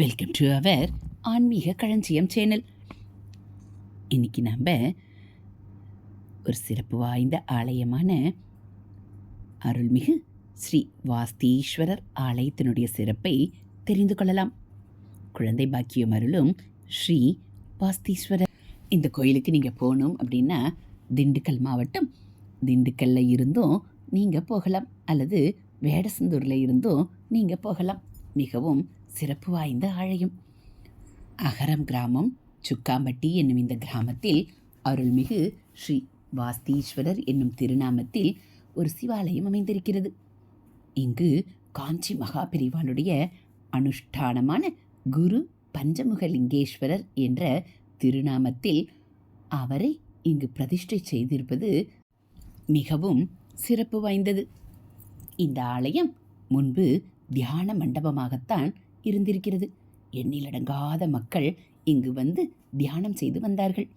Welcome to our ஆன்மீக களஞ்சியம் channel இன்னைக்கு நம்ம ஒரு சிறப்பு வாய்ந்த ஆலயமான அருள்மிகு ஸ்ரீ வாஸ்தீஸ்வரர் ஆலயத்தினுடைய சிறப்பை தெரிந்து கொள்ளலாம். குழந்தை பாக்கியம் அருளும் ஸ்ரீ வாஸ்தீஸ்வரர். இந்த கோயிலுக்கு நீங்கள் போகணும் அப்படின்னா திண்டுக்கல் மாவட்டம். திண்டுக்கல்ல இருந்தும் நீங்கள் போகலாம். அல்லது வேடசந்தூரில் இருந்தும் நீங்கள் போகலாம். மிகவும் சிறப்பு வாய்ந்த ஆலயம். அகரம் கிராமம் சுக்காம்பட்டி என்னும் இந்த கிராமத்தில் அருள்மிகு ஸ்ரீ வாஸ்தீஸ்வரர் என்னும் திருநாமத்தில் ஒரு சிவாலயம் அமைந்திருக்கிறது. இங்கு காஞ்சி மகாபெரிவாளுடைய அனுஷ்டானமான குரு பஞ்சமுகலிங்கேஸ்வரர் என்ற திருநாமத்தில் அவரை இங்கு பிரதிஷ்டை செய்திருப்பது மிகவும் சிறப்பு வாய்ந்தது. இந்த ஆலயம் முன்பு தியான மண்டபமாகத்தான் இருந்திருக்கிறது. எண்ணிலடங்காத மக்கள் இங்கு வந்து தியானம் செய்து வந்தார்கள்.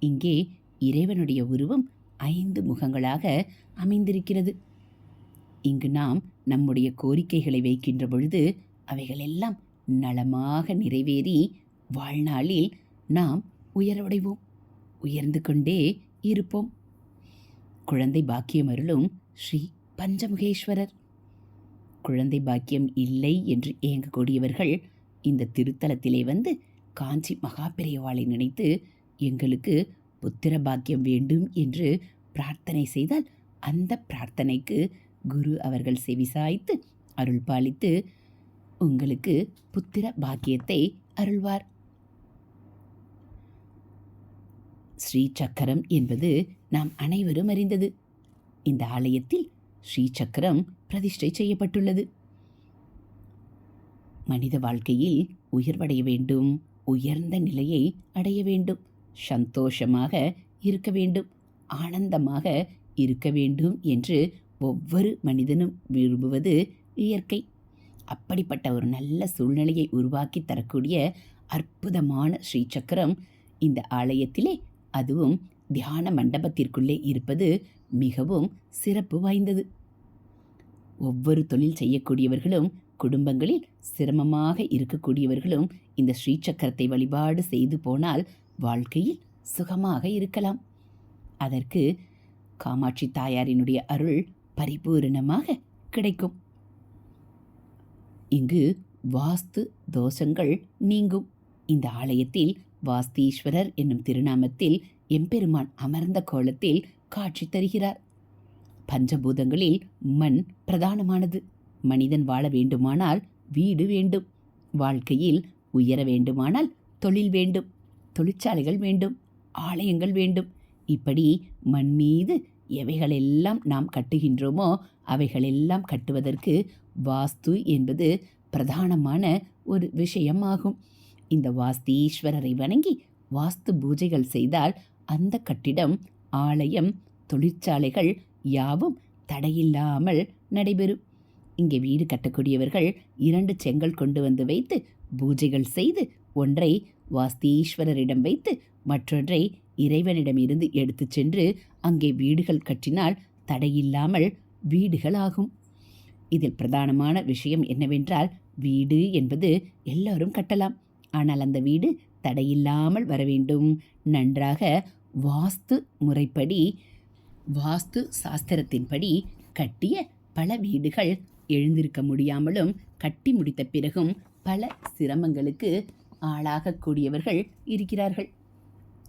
இங்கே இறைவனுடைய உருவம் ஐந்து முகங்களாக அமைந்திருக்கிறது. இங்கு நாம் நம்முடைய கோரிக்கைகளை வைக்கின்ற பொழுது அவைகளெல்லாம் நலமாக நிறைவேறி வாழ்நாளில் நாம் உயர்வடைவோம். உயர்ந்து கொண்டே இருப்போம். குழந்தை பாக்கியமருளும் ஸ்ரீ பஞ்சமுகேஸ்வரர். குழந்தை பாக்கியம் இல்லை என்று ஏங்கக்கூடியவர்கள் இந்த திருத்தலத்திலே வந்து காஞ்சி மகாபெரியவாளை நினைத்து எங்களுக்கு புத்திர பாக்கியம் வேண்டும் என்று பிரார்த்தனை செய்தால் அந்த பிரார்த்தனைக்கு குரு அவர்கள் செவிசாய்த்து அருள் பாலித்து உங்களுக்கு புத்திர பாக்கியத்தை அருள்வார். ஸ்ரீ சக்கரம் என்பது நாம் அனைவரும் அறிந்தது. இந்த ஆலயத்தில் ஸ்ரீசக்கரம் பிரதிஷ்டை செய்யப்பட்டுள்ளது. மனித வாழ்க்கையில் உயர்வடைய வேண்டும் உயர்ந்த நிலையை அடைய வேண்டும் சந்தோஷமாக இருக்க வேண்டும் ஆனந்தமாக இருக்க வேண்டும் என்று ஒவ்வொரு மனிதனும் விரும்புவது இயற்கை. அப்படிப்பட்ட ஒரு நல்ல சூழ்நிலையை உருவாக்கி தரக்கூடிய அற்புதமான ஸ்ரீசக்கரம் இந்த ஆலயத்திலே அதுவும் தியான மண்டபத்திற்குள்ளே இருப்பது மிகவும் சிறப்பு வாய்ந்தது. ஒவ்வொரு தொழில் செய்யக்கூடியவர்களும் குடும்பங்களில் சிரமமாக இருக்கக்கூடியவர்களும் இந்த ஸ்ரீசக்கரத்தை வழிபாடு செய்து போனால் வாழ்க்கையில் சுகமாக இருக்கலாம். அதற்கு காமாட்சி தாயாரினுடைய அருள் பரிபூரணமாக கிடைக்கும். இங்கு வாஸ்து தோஷங்கள் நீங்கும். இந்த ஆலயத்தில் வாஸ்தீஸ்வரர் என்னும் திருநாமத்தில் எம்பெருமான் அமர்ந்த கோலத்தில் காட்சி தருகிறார். பஞ்சபூதங்களில் மண் பிரதானமானது. மனிதன் வாழ வேண்டுமானால் வீடு வேண்டும். வாழ்க்கையில் உயர வேண்டுமானால் தொழில் வேண்டும். தொழிற்சாலைகள் வேண்டும். ஆலயங்கள் வேண்டும். இப்படி மண் மீது எவைகளெல்லாம் நாம் கட்டுகின்றோமோ அவைகளெல்லாம் கட்டுவதற்கு வாஸ்து என்பது பிரதானமான ஒரு விஷயமாகும். இந்த வாஸ்தீஸ்வரரை வணங்கி வாஸ்து பூஜைகள் செய்தால் அந்த கட்டிடம் ஆலயம் தொழிற்சாலைகள் யாவும் தடையில்லாமல் நடைபெறும். இங்கே வீடு கட்டக்கூடியவர்கள் இரண்டு செங்கல் கொண்டு வந்து வைத்து பூஜைகள் செய்து ஒன்றை வாஸ்தீஸ்வரரிடம் வைத்து மற்றொன்றை இறைவனிடமிருந்து எடுத்துச் சென்று அங்கே வீடுகள் கட்டினால் தடையில்லாமல் வீடுகள் ஆகும் இதில் பிரதானமான விஷயம் என்னவென்றால் வீடு என்பது எல்லோரும் கட்டலாம். ஆனால் அந்த வீடு தடையில்லாமல் வர வேண்டும். நன்றாக வாஸ்து முறைப்படி வாஸ்து சாஸ்திரத்தின்படி கட்டிய பல வீடுகள் எழுந்திருக்க முடியாமலும் கட்டி முடித்த பிறகும் பல சிரமங்களுக்கு ஆளாகக்கூடியவர்கள் இருக்கிறார்கள்.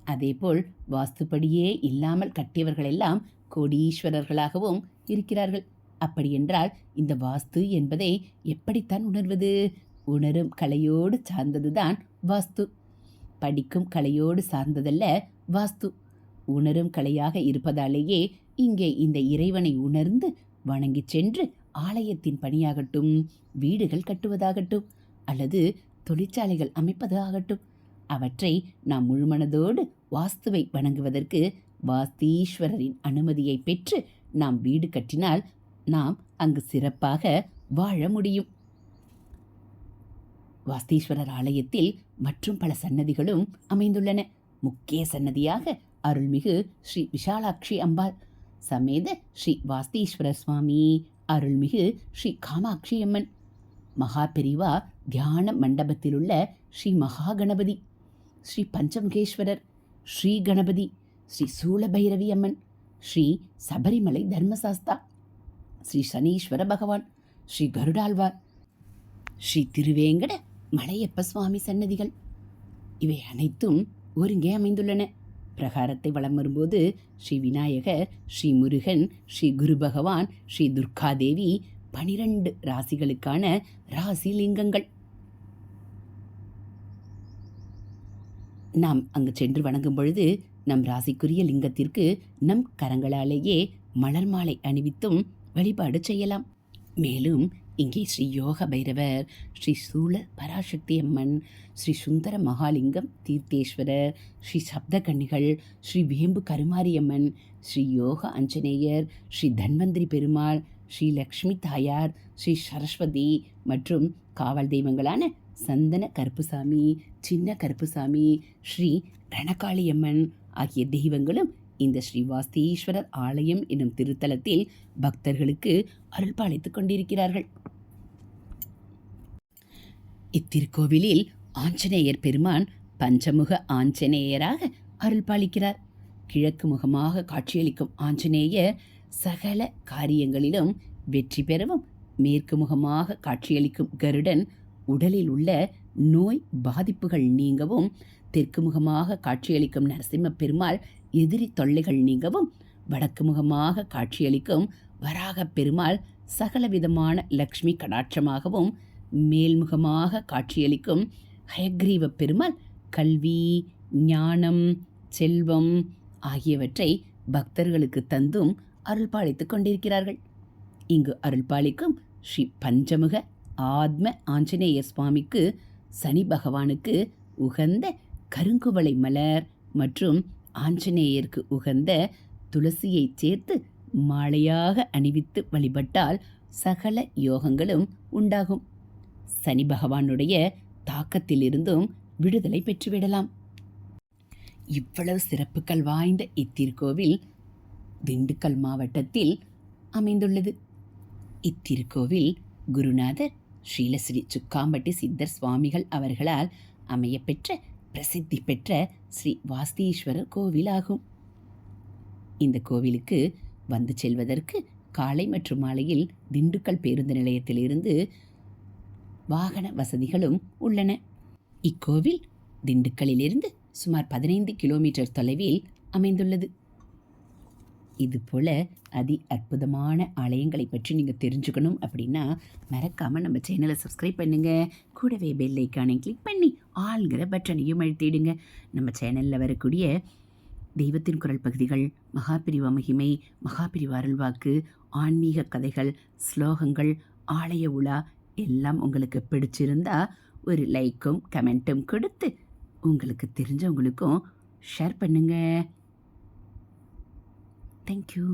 அதேபோல் வாஸ்துப்படியே இல்லாமல் கட்டியவர்களெல்லாம் கோடீஸ்வரர்களாகவும் இருக்கிறார்கள். அப்படியென்றால் இந்த வாஸ்து என்பதை எப்படித்தான் உணர்வது? உணரும் கலையோடு சார்ந்ததுதான் வாஸ்து. படிக்கும் கலையோடு சார்ந்ததல்ல வாஸ்து. உணரும் கலையாக இருப்பதாலேயே இங்கே இந்த இறைவனை உணர்ந்து வணங்கிச் சென்று ஆலயத்தின் பணியாகட்டும் வீடுகள் கட்டுவதாகட்டும் அல்லது தொழிற்சாலைகள் அமைப்பது ஆகட்டும் அவற்றை நாம் முழுமனதோடு வாஸ்துவை வணங்குவதற்கு வாஸ்தீஸ்வரரின் அனுமதியை பெற்று நாம் வீடு கட்டினால் நாம் அங்கு சிறப்பாக வாழ முடியும். வாஸ்தீஸ்வரர் ஆலயத்தில் மற்றும் பல சன்னதிகளும் அமைந்துள்ளன. முக்கிய சன்னதியாக அருள்மிகு ஸ்ரீ விஷாலாட்சி அம்பாள் சமேத ஸ்ரீ வாஸ்தீஸ்வர சுவாமி அருள்மிகு ஸ்ரீ காமாட்சி அம்மன் மகா பெரிவா தியான மண்டபத்திலுள்ள ஸ்ரீ மகா கணபதி ஸ்ரீ பஞ்சமுகேஸ்வரர் ஸ்ரீ கணபதி ஸ்ரீ சூளபைரவி அம்மன் ஸ்ரீ சபரிமலை தர்மசாஸ்தா ஸ்ரீ சனீஸ்வர பகவான் ஸ்ரீ கருடாழ்வார் ஸ்ரீ திருவேங்கட மலையப்ப சுவாமி சன்னதிகள். இவை அனைத்தும் ஒருங்கே அமைந்துள்ளன. பிரகாரத்தை வளம் வரும்போது ஸ்ரீ விநாயகர் ஸ்ரீ முருகன் ஸ்ரீ குரு பகவான் ஸ்ரீ துர்காதேவி பனிரெண்டு ராசிகளுக்கான ராசி லிங்கங்கள். நாம் அங்கு சென்று வணங்கும் பொழுது நம் ராசிக்குரிய லிங்கத்திற்கு நம் கரங்களாலேயே மலர் மாலை அணிவித்தும் வழிபாடு செய்யலாம். மேலும் இங்கே ஸ்ரீ யோக பைரவர் ஸ்ரீ சூல பராசக்தி அம்மன் ஸ்ரீ சுந்தர மகாலிங்கம் தீர்த்தேஸ்வரர் ஸ்ரீ சப்தகன்னிகள் ஸ்ரீ வேம்பு கருமாரியம்மன் ஸ்ரீ யோக அஞ்சனேயர் ஸ்ரீ தன்வந்திரி பெருமாள் ஸ்ரீ லக்ஷ்மி தாயார் ஸ்ரீ சரஸ்வதி மற்றும் காவல் தெய்வங்களான சந்தன கருப்புசாமி சின்ன கருப்புசாமி ஸ்ரீ ரணகாளியம்மன் ஆகிய தெய்வங்களும் இந்த ஸ்ரீவாஸ்தீஸ்வரர் ஆலயம் என்னும் திருத்தலத்தில் பக்தர்களுக்கு அருள்பாலித்துக் கொண்டிருக்கிறார்கள். இத்திருக்கோவிலில் ஆஞ்சநேயர் பெருமான் பஞ்சமுக ஆஞ்சநேயராக அருள்பாலிக்கிறார். கிழக்கு முகமாக காட்சியளிக்கும் ஆஞ்சநேயர் சகல காரியங்களிலும் வெற்றி பெறவும் மேற்கு முகமாக காட்சியளிக்கும் கருடன் உடலில் உள்ள நோய் பாதிப்புகள் நீங்கவும் தெற்கு முகமாக காட்சியளிக்கும் நரசிம்ம பெருமாள் எதிரி தொல்லைகள் நீங்கவும் வடக்கு முகமாக காட்சியளிக்கும் வராகப் பெருமாள் சகலவிதமான லக்ஷ்மி கடாட்சமாகவும் மேல்முகமாக காட்சியளிக்கும் ஹயக்ரீவ பெருமாள் கல்வி ஞானம் செல்வம் ஆகியவற்றை பக்தர்களுக்கு தந்தும் அருள்பாலித்துக் கொண்டிருக்கிறார்கள். இங்கு அருள்பாலிக்கும் ஸ்ரீ பஞ்சமுக ஆத்ம ஆஞ்சநேய சுவாமிக்கு சனி பகவானுக்கு உகந்த கருங்குவளை மலர் மற்றும் ஆஞ்சநேயருக்கு உகந்த துளசியை சேர்த்து மாலையாக அணிவித்து வழிபட்டால் சகல யோகங்களும் உண்டாகும். சனி பகவானுடைய தாக்கத்திலிருந்தும் விடுதலை பெற்றுவிடலாம். இவ்வளவு சிறப்புகள் வாய்ந்த இத்திருக்கோவில் திண்டுக்கல் மாவட்டத்தில் அமைந்துள்ளது. இத்திருக்கோவில் குருநாதர் ஸ்ரீலஸ்ரீ சுக்காம்பட்டி சித்தர் சுவாமிகள் அவர்களால் அமையப்பெற்ற பிரசித்தி பெற்ற ஸ்ரீ வாஸ்தீஸ்வரர் கோவில் ஆகும். இந்த கோவிலுக்கு வந்து செல்வதற்கு காலை மற்றும் மாலையில் திண்டுக்கல் பேருந்து நிலையத்திலிருந்து வாகன வசதிகளும் உள்ளன. இக்கோவில் திண்டுக்கல்லிலிருந்து சுமார் பதினைந்து கிலோமீட்டர் தொலைவில் அமைந்துள்ளது. இதுபோல் அதி அற்புதமான ஆலயங்களை பற்றி நீங்கள் தெரிஞ்சுக்கணும் அப்படின்னா மறக்காமல் நம்ம சேனலை சப்ஸ்கிரைப் பண்ணுங்கள் கூடவே பெல் ஐக்கானை கிளிக் பண்ணி ஆள்கிற பட்டனையும் அழுத்திடுங்க. நம்ம சேனலில் வரக்கூடிய தெய்வத்தின் குரல் பகுதிகள் மகாபிரிவ மகிமை மகாபிரிவ அருள்வாக்கு ஆன்மீக கதைகள் ஸ்லோகங்கள் ஆலய உலா எல்லாம் உங்களுக்கு பிடிச்சிருந்தா ஒரு லைக்கும் கமெண்ட்டும் கொடுத்து உங்களுக்கு தெரிஞ்சவங்களுக்கும் ஷேர் பண்ணுங்கள் தேங்க்யூ